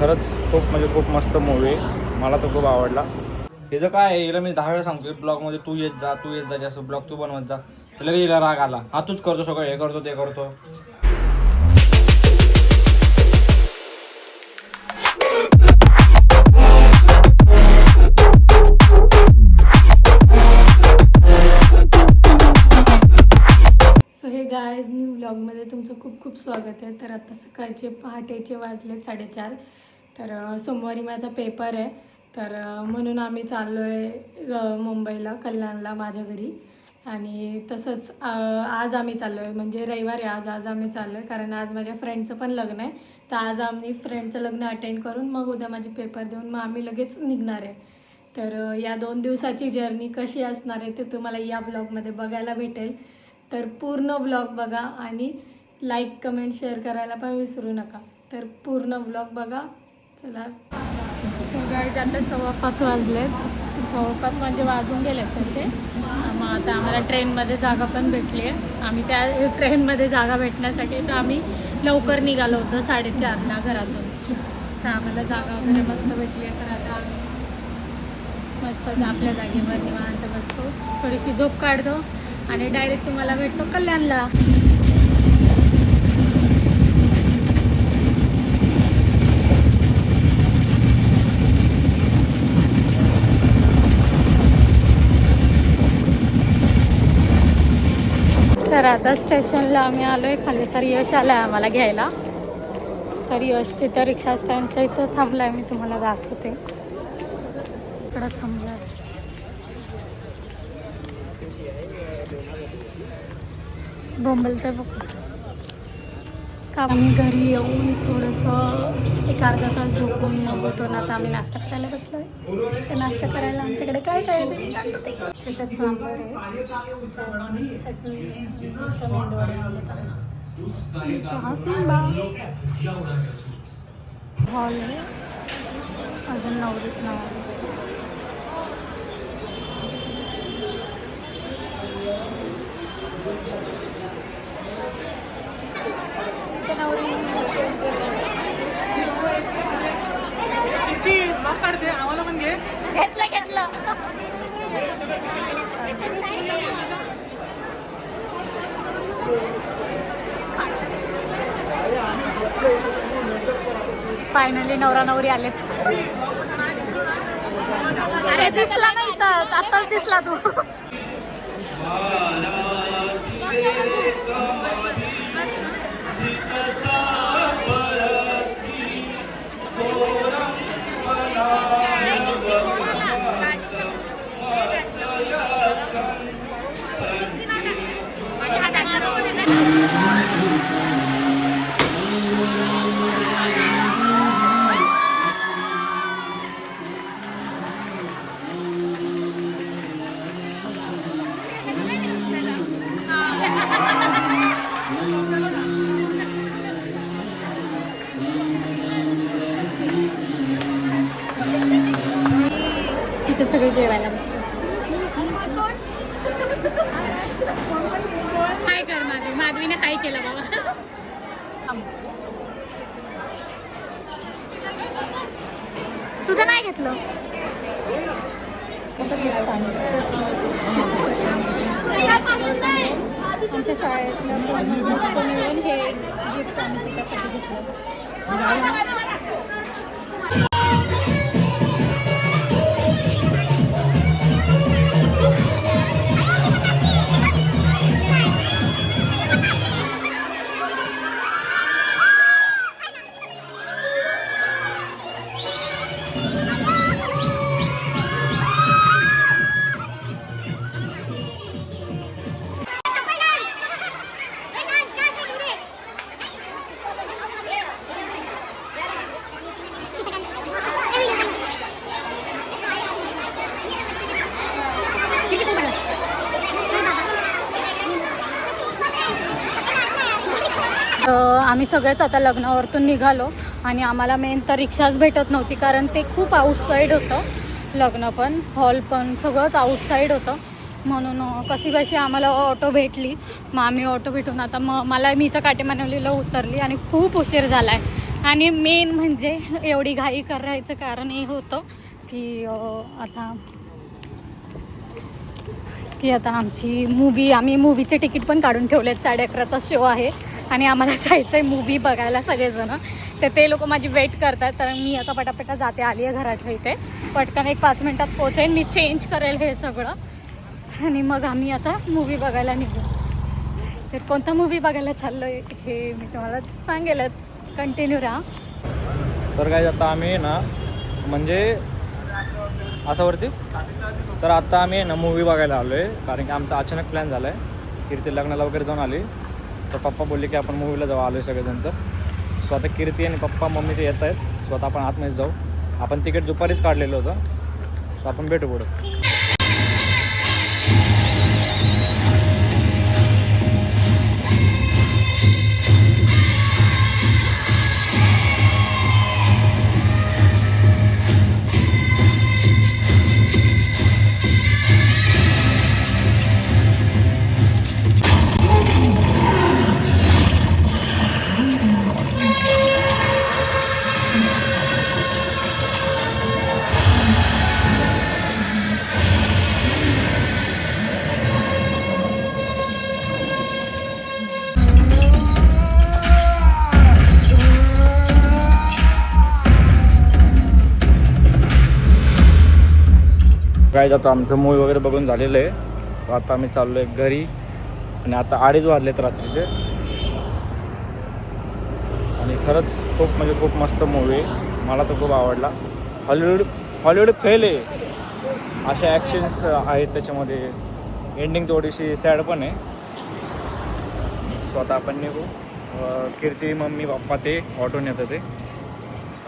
खरंच खूप म्हणजे खूप मस्त मूवी मला तर खूप आवडला. हिचं काय आहे, हिला मी दहा वेळा सांगतो ब्लॉगमध्ये तू येत जा तू येत जा जास्त ब्लॉग तू बनवत जा. त्याला हिला राग आला. हा तूच करतो सगळं हे करतो ते करतो. खूप खूप स्वागत आहे. तर आता सकाळचे पहाटेचे वाजले साडेचार. तर सोमवारी माझा पेपर आहे. तर म्हणून आम्ही चाललो आहे मुंबईला कल्याणला माझ्या घरी. आणि तसंच आज आम्ही चाललो आहे म्हणजे रविवारी आज आज आम्ही चाललो आहे कारण आज माझ्या फ्रेंडचं पण लग्न आहे. तर आज आम्ही फ्रेंडचं लग्न अटेंड करून मग उद्या माझे पेपर देऊन मग आम्ही लगेच निघणार आहे. तर या दोन दिवसाची जर्नी कशी असणार आहे ते तुम्हाला या ब्लॉगमध्ये बघायला भेटेल. तर पूर्ण ब्लॉग बघा आणि लाईक कमेंट शेअर करायला पण विसरू नका. तर पूर्ण ब्लॉग बघा. चला. गाईज आता सव्वा पाच वाजलेत. सव्वा पाच म्हणजे वाजून गेले तसे. मग आता आम्हाला ट्रेनमध्ये जागा पण भेटली आहे. आम्ही त्या ट्रेनमध्ये जागा भेटण्यासाठी तर आम्ही लवकर निघालो होतो साडेचारला घरातून. तर आम्हाला जागा वगैरे मस्त भेटली आहे. तर आता आम्ही मस्त आपल्या जागेवर निवांत बसतो. थोडीशी झोप काढतो. आणि डायरेक्ट तुम्हाला भेटतो कल्याणला तर आता स्टेशनला आम्ही आलो आहे खाली तर यश आला आहे आम्हाला घ्यायला. तर यश तिथं रिक्षा स्टँडच्या इथं थांबला आहे मी तुम्हाला दाखवते. इकडं थांबला बोंबल बोंबलतंय बघ आम्ही घरी येऊन थोडंसं एक अर्धा तास झोपून मग उठून आता आम्ही नाश्ता करायला बसलो आहे तर नाश्ता करायला आमच्याकडे काय काय त्याच्यात सांबार आहे चटणी आहे चहा सिंबा हॉल आहे. अजून नवरीच नाव आहे इथे नवरी घेतलं घेतलं. फायनली नवरा नवरी आलेच अरे दिसला नाही तर आताच दिसला तू. तुझं नाही घेतलं. आमच्या शाळेतलं पूर्ण ग्रुपचं मिळून हे गिफ्ट आम्ही तिच्यासाठी घेतलं आम्ही सगळेच आता लग्नावरतून निघालो आणि आम्हाला मेन तर रिक्षाच भेटत नव्हती कारण ते खूप आउटसाईड होतं. लग्न पण हॉल पण सगळंच आउटसाईड होतं. म्हणून कशी कशी आम्हाला ऑटो भेटली. मग आम्ही ऑटो भेटून आता मग मला मी इथं काटेमानवलीला उतरली आणि खूप उशीर झाला आहे आणि मेन म्हणजे एवढी घाई करायचं कारण हे होतं की आता की आता आमची मूवी आम्ही मूवीचे तिकीट पण काढून ठेवले आहेत साडे अकराचा शो आहे. आणि आम्हाला जायचं आहे मूवी बघायला सगळेजणं. तर ते लोक माझी वेट करतात तर मी आता पटापटा जाते आली आहे घराच्या इथे. पटकन एक पाच मिनटात पोचेन मी चेंज करेल हे सगळं. आणि मग आम्ही आता मूवी बघायला निघू. तर कोणता मूवी बघायला चाललो आहे हे मी तुम्हाला सांगेलच. कंटिन्यू राहा. तर काय आता आम्ही ना म्हणजे असं वरती तर आता आम्ही ना मूवी बघायला आलो आहे कारण की आमचा अचानक प्लॅन झाला आहे तिथे लग्नाला वगैरे जाऊन आली. तर पप्पा बोलले की आपण मूवीला जाऊ आलो आहे सगळेजण तर. सो आता कीर्ती आणि पप्पा मम्मी ते येत आहेत सो आता आपण आतमध्ये जाऊ. आपण तिकीट दुपारीच काढलेलं होतं. सो आपण भेटू पुढं. काय जातो. आमचं मूवी वगैरे बघून झालेलं आहे. तर आता आम्ही चाललो आहे घरी. आणि आता अडीच वाजलेत रात्रीचे. आणि खरंच खूप म्हणजे खूप मस्त मूवी आहे. मला तर खूप आवडला. हॉलिवूड हॉलिवूड फेल आहे. अशा ॲक्शन्स आहेत त्याच्यामध्ये. एंडिंग थोडीशी सॅड पण आहे. स्वतः आपण निघू. कीर्ती मम्मी पप्पा ते ऑटो येतं ते.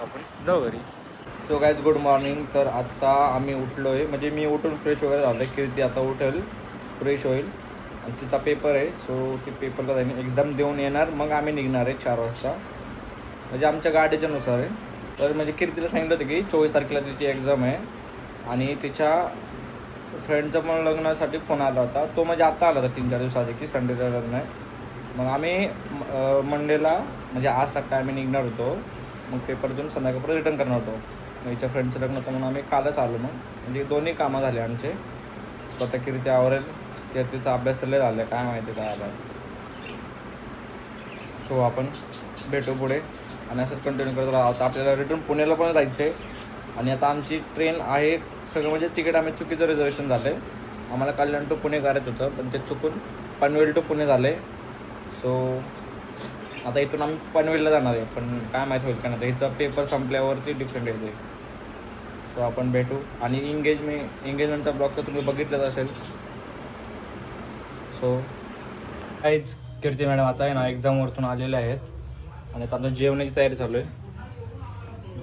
आपण जाऊ घरी. सो गायज गुड मॉर्निंग तर आत्ता आम्ही उठलो आहे म्हणजे मी उठून फ्रेश वगैरे झालो आहे कीर्ती आता उठेल. फ्रेश होईल. आणि तिचा पेपर आहे. सो ती पेपरला त्यांनी एक्झाम देऊन येणार. मग आम्ही निघणार आहे चार वाजता. म्हणजे आमच्या गाडीच्यानुसार आहे. तर म्हणजे कीर्तीला सांगितलं होतं की चोवीस तारखेला तिची एक्झाम आहे. आणि तिच्या फ्रेंडचं पण लग्नासाठी फोन आला होता. तो म्हणजे आत्ता आला होता तीन चार दिवसाआधी की संडेचं लग्न आहे. मग आम्ही मंडेला म्हणजे आज सकाळी आम्ही निघणार होतो. मग पेपर देऊन संध्याकाळपर्यंत रिटर्न करणार होतो. हिच्या फ्रेंडचं लग्न होतं म्हणून आम्ही कालच आलो मग. म्हणजे दोन्ही कामं झाले आमचे. स्वतः किती आवरेल कीर्तीचा अभ्यास तर झाला काय माहिती काय आला सो आपण भेटू पुढे. आणि असंच कंटिन्यू करत राहू. आता आपल्याला रिटर्न पुण्याला पण जायचं आहे आणि आता आमची ट्रेन आहे सगळं म्हणजे तिकीट आम्ही चुकीचं रिझर्वेशन झालं आहे आम्हाला कल्याण टू पुणे करायचं होतं पण ते चुकून पनवेल टू पुणे झालं आहे सो आता इथून आम्ही पनवेलला जाणार आहे पण काय माहीत होईल का नाही हिचा पेपर संपल्यावरती डिफरंट येते सो आपण भेटू. आणि एंगेजमेंट एंगेजमेंटचा ब्लॉग तर तुम्ही बघितलंच असेल. सो काहीच कीर्ती मॅडम आता आहे ना एक्झामवरतून आलेले आहेत. आणि आता आमच्या जेवणाची तयारी चालू आहे.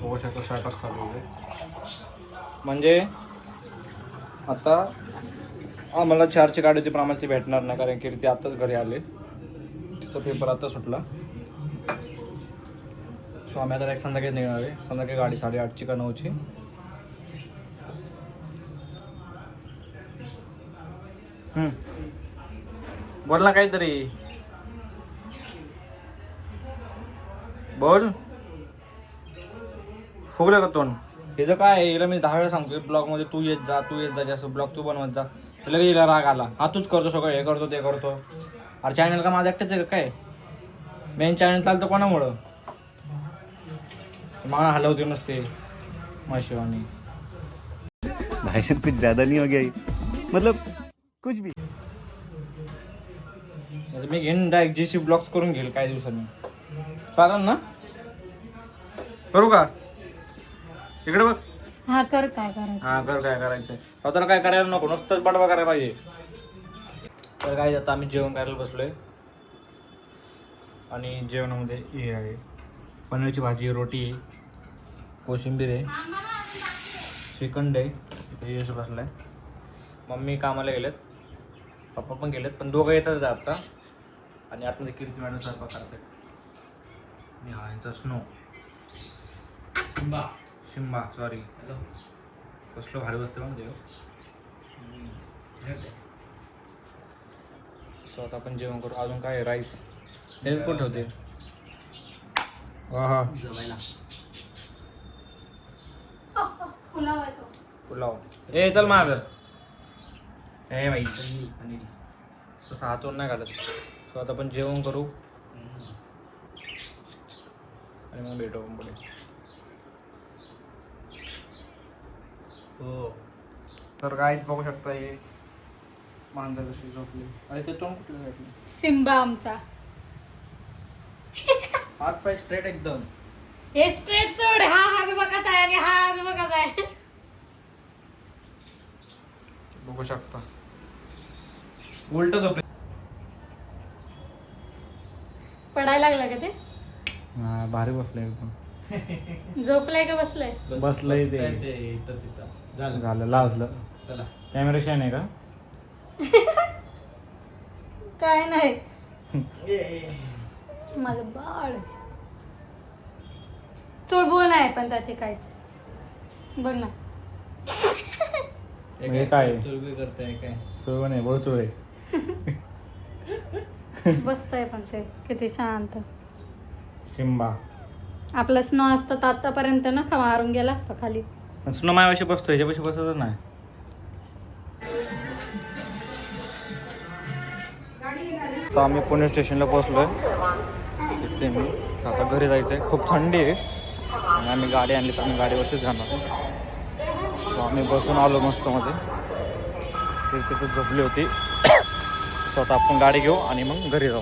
बघू शकतो स्वयंपाक चालू आहे. म्हणजे आता आम्हाला चारची गाडी होती पण आम्हाला ती भेटणार नाही कारण कीर्ती आत्ताच घरी आले. तिचा पेपर आता सुटला. सो आम्ही आता एक संध्याकाळी निघणार आहे. संध्याकाळी गाडी साडेआठची का नऊची. बोल ना काहीतरी. बोल. फुगलं का तोंड? हिचं काय आहे, हिला मी दहा वेळा सांगतो ब्लॉगमध्ये तू येत जा तू येत जा जास्त ब्लॉग तू बनवत जा. तर लगेच हिला राग आला. हा तूच करतो सगळं हे करतो ते करतो. अरे चॅनल का माझं एकटंच आहे का काय? मेन चॅनल चालतं कोणामुळं? माणा हलवते नसते माशिवानी. भाई साहब कुछ ज्यादा नहीं हो गया ये? मतलब कुछ भी। मी घेईन डायरेक्ट जी सी ब्लॉग्स करून घेईल काही दिवसांनी. चालेल ना? करू का? इकडे बघ. हा कर काय करायचं? हा कर काय करायचं. स्वतःला काय करायला नको नुसतंच बडवा करायला पाहिजे. तर काय आता आम्ही जेवण करायला बसलोय. आणि जेवणामध्ये हे आहे. पनीरची भाजी रोटी आहे कोशिंबीर आहे श्रीखंड आहे इथे यश बसलाय मम्मी कामाला गेलेत पप्पा पण गेलेत पण दोघं येतात आता. आणि आतमध्ये कीर्ती मॅडम स्वयंपाक करतात. आणि हा यांचा Snow Simba. Simba sorry hello. कसलं भारी बसते पण देव सो आता आपण जेवण करू. अजून काय राईस त्याच्यात कोण ठेवते? वा हा पुलाव. ए चल माग ए बाई. तसं हातून नाही घालत. सो आता आपण जेवण करू. आणि मग भेटू आपण पुढे. हो. तर काहीच बघू शकता हे मांजर कशी झोपली. आणि ते तोंड कुठलं सिम्बा आमचा. हात पाय स्ट्रेट एकदम. हे स्ट्रेट सोड. हा हा बघायचा आहे आणि हा बघायचा आहे. बघू शकता. उलट झोपले पडायला लागला का ते? हा भारी बसलंय एकदम. झोपलाय का बसलाय? बसलंय ते. झालं. झालं लाजलं. चला. कॅमेरा शान आहे का? काय नाही. माझं बाळ चुळबुळ नाही पण त्याचे काहीच. बघ ना. हे काय करताय काय? सुरू नाही बोळचुळ आहे. बसतंय पण ते किती शांत. शिंबा. आपलं स्नो असतं तर आतापर्यंत ना खा मारून गेला असतं खाली. स्नो मायापाशी बसतो ह्याच्यापाशी बसतच नाही. तर आम्ही पुणे स्टेशनला पोहोचलोय. इथे मी. तर आता घरी जायचं आहे खूप थंडी आहे. आणि आम्ही गाडी आणली तर आम्ही गाडीवरतीच जाणार. सो आम्ही बसून आलो मस्त मध्ये तिथे झोपली होती. स्वतः आपण गाडी घेऊ आणि मग घरी जाऊ.